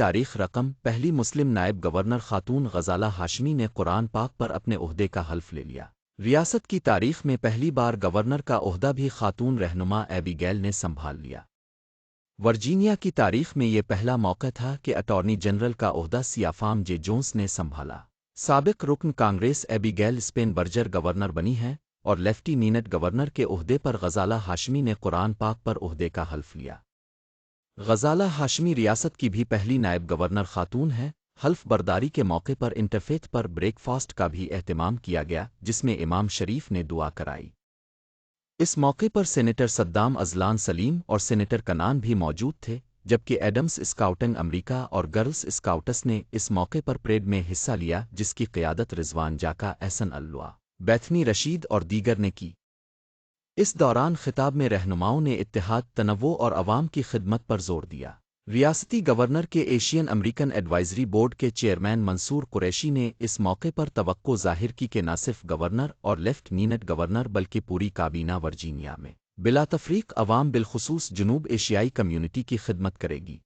تاریخ رقم پہلی مسلم نائب گورنر خاتون غزالہ ہاشمی نے قرآن پاک پر اپنے عہدے کا حلف لے لیا۔ ریاست کی تاریخ میں پہلی بار گورنر کا عہدہ بھی خاتون رہنما ایبی گیل نے سنبھال لیا۔ ورجینیا کی تاریخ میں یہ پہلا موقع تھا کہ اٹارنی جنرل کا عہدہ سیافام جے جونس نے سنبھالا۔ سابق رکن Congress Abigail Spanberger governor بنی ہے اور لیفٹی نینٹ گورنر کے عہدے پر غزالہ ہاشمی نے قرآن پاک پر عہدے کا حلف لیا۔ غزالہ ہاشمی ریاست کی بھی پہلی نائب گورنر خاتون ہے حلف برداری کے موقع پر انٹرفیت پر بریک فاسٹ کا بھی اہتمام کیا گیا، جس میں امام شریف نے دعا کرائی۔ اس موقع پر سینیٹر صدام ازلان سلیم اور سینیٹر کنان بھی موجود تھے، جبکہ ایڈمز اسکاؤٹنگ امریکہ اور گرلز اسکاؤٹس نے اس موقع پر پریڈ میں حصہ لیا، جس کی قیادت رضوان جاکا احسن اللہ بیتھنی رشید اور دیگر نے کی۔ اس دوران خطاب میں رہنماؤں نے اتحاد، تنوع اور عوام کی خدمت پر زور دیا۔ ریاستی گورنر کے ایشین امریکن ایڈوائزری بورڈ کے چیئرمین منصور قریشی نے اس موقع پر توقع ظاہر کی کہ نہ صرف گورنر اور لیفٹ نینٹ گورنر بلکہ پوری کابینہ ورجینیا میں بلا تفریق عوام بالخصوص جنوب ایشیائی کمیونٹی کی خدمت کرے گی۔